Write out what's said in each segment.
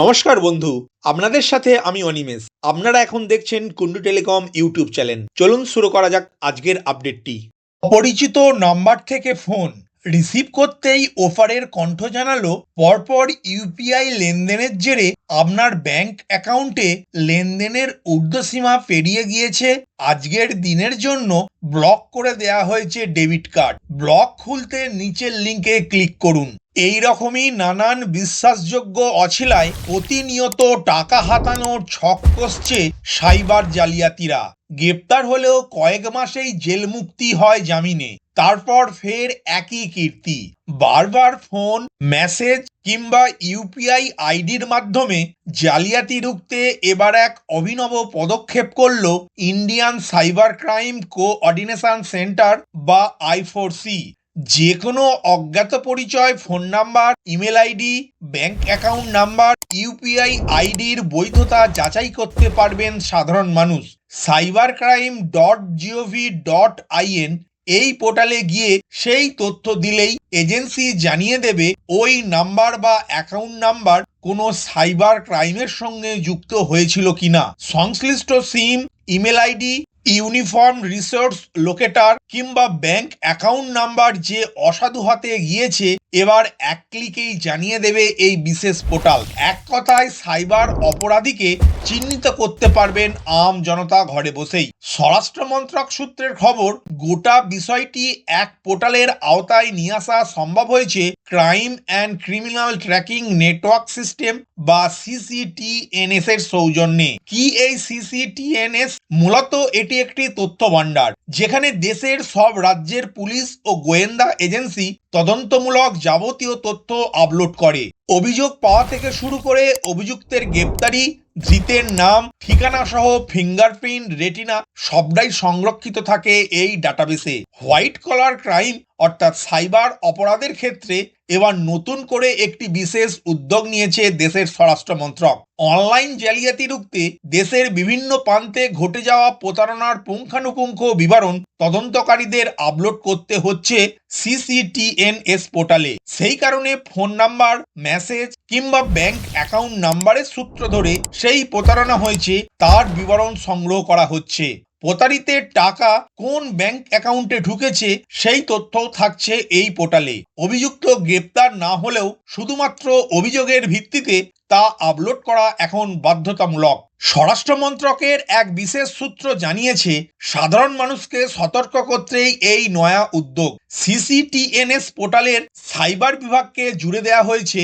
নমস্কার বন্ধু, আপনাদের সাথে আমি অনিমেষ। আপনারা এখন দেখছেন কুন্ডু টেলিকম ইউটিউব চ্যানেল। চলুন শুরু করা যাক আজকের আপডেটটি। অপরিচিত নাম্বার থেকে ফোন। রিসিভ করতেই ওফারের কণ্ঠ জানালো, পরপর ইউপিআই লেনদেনের জেরে আপনার ব্যাংক অ্যাকাউন্টে লেনদেনের ঊর্ধ্বসীমা পেরিয়ে গিয়েছে। আজকের দিনের জন্য ব্লক করে দেয়া হয়েছে ডেবিট কার্ড। ব্লক খুলতে নিচের লিঙ্কে ক্লিক করুন। এই রকমই নানান বিশ্বাসযোগ্য অছিলায় প্রতিনিয়ত টাকা হাতানোর ছক কষছে সাইবার জালিয়াতিরা। গ্রেপ্তার হলেও কয়েক মাসেই জেল মুক্তি হয় জামিনে। তারপর ফের একই কীর্তি। বারবার ফোন, মেসেজ কিংবা ইউপিআই আইডির মাধ্যমে জালিয়াতি রুখতে এবার এক অভিনব পদক্ষেপ করল Indian cyber crime coordination centre বা আইফোরসি যে কোনো অজ্ঞাত পরিচয় phone number email ID bank account number UPI আইডির বৈধতা যাচাই করতে পারবেন সাধারণ মানুষ। Cyber crime dot G O V dot I N এই পোর্টালে গিয়ে সেই তথ্য দিলেই এজেন্সি জানিয়ে দেবে ওই নাম্বার বা অ্যাকাউন্ট নাম্বার কোনো সাইবার ক্রাইমের সঙ্গে যুক্ত হয়েছিল কিনা। সংশ্লিষ্ট SIM email ID uniform resource locator কিংবা ব্যাংক অ্যাকাউন্ট নাম্বার যে অসাধু হাতে গিয়েছে, এবার এক ক্লিকেই জানিয়ে দেবে এই বিশেষ পোর্টাল এক কথায় সাইবার অপরাধীকে চিহ্নিত করতে পারবেন আম জনতা ঘরে বসেই। স্বরাষ্ট্র মন্ত্রক সূত্রের খবর, গোটা বিষয়টি এক পোর্টালের আওতায় নিয়ে আসা সম্ভব হয়েছে crime and criminal tracking network system বা সিসিটিএনএস এর সৌজন্যে। কি এই সিসিটিএনএস মূলত এটি একটি তথ্য ভাণ্ডার যেখানে দেশের সব রাজ্যের পুলিশ ও গোয়েন্দা এজেন্সি তদন্তমূলক যাবতীয় তথ্য আপলোড করে। অভিযোগ পাওয়া থেকে শুরু করে অভিযুক্তের গ্রেপ্তারি, ধৃতের নাম, ঠিকানা সহ ফিঙ্গারপ্রিন্ট, রেটিনা সবটাই সংরক্ষিত থাকে এই ডাটাবেসে। হোয়াইট কলার ক্রাইম অর্থাৎ সাইবার অপরাধের ক্ষেত্রে এবার নতুন করে একটি বিশেষ উদ্যোগ নিয়েছে দেশের স্বরাষ্ট্র মন্ত্রক। অনলাইন জালিয়াতি রুখতে দেশের বিভিন্ন প্রান্তে ঘটে যাওয়া প্রতারণার পুঙ্খানুপুঙ্খ বিবরণ তদন্তকারীদের আপলোড করতে হচ্ছে সিসিটিএনএস পোর্টালে। সেই কারণে ফোন নাম্বার, মেসেজ কিংবা ব্যাংক অ্যাকাউন্ট নাম্বারের সূত্র ধরে সেই প্রতারণা হয়েছে, তার বিবরণ সংগ্রহ করা হচ্ছে। প্রতারিতের টাকা কোন ব্যাংক অ্যাকাউন্টে ঢুকেছে সেই তথ্যও থাকছে এই পোর্টালে। অভিযুক্ত গ্রেপ্তার না হলেও শুধুমাত্র অভিযোগের ভিত্তিতে তা আপলোড করা এখন বাধ্যতামূলক। স্বরাষ্ট্র মন্ত্রকের এক বিশেষ সূত্র জানিয়েছে, সাধারণ মানুষকে সতর্ক করতেই এই নয়া উদ্যোগ। সিসিটিএনএস পোর্টালের সাইবার বিভাগকে জুড়ে দেওয়া হয়েছে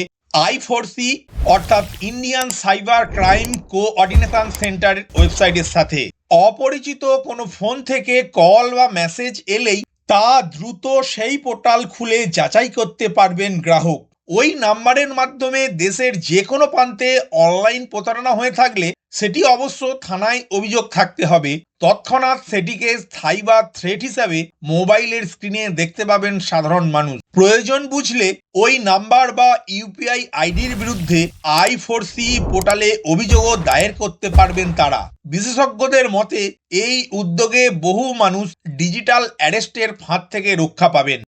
আই ফোর সি, অর্থাৎ ইন্ডিয়ান সাইবার ক্রাইম কোঅর্ডিনেশন সেন্টারের ওয়েবসাইটের সাথে। অপরিচিত কোনো ফোন থেকে কল বা মেসেজ এলেই তা দ্রুত সেই পোর্টাল খুলে যাচাই করতে পারবেন গ্রাহক। ওই নাম্বারের মাধ্যমে দেশের যে কোনো প্রান্তে অনলাইন প্রতারণা হয়ে থাকলে সেটি অবশ্য থানায় অভিযোগ থাকতে হবে। তৎক্ষণাৎ সেটিকে সাইবার থ্রেট হিসাবে মোবাইলের স্ক্রিনে দেখতে পাবেন সাধারণ মানুষ। প্রয়োজন বুঝলে ওই নাম্বার বা ইউপিআই আইডির বিরুদ্ধে আই ফোর সি পোর্টালে অভিযোগও দায়ের করতে পারবেন তারা। বিশেষজ্ঞদের মতে, এই উদ্যোগে বহু মানুষ ডিজিটাল অ্যারেস্টের ফাঁদ থেকে রক্ষা পাবেন।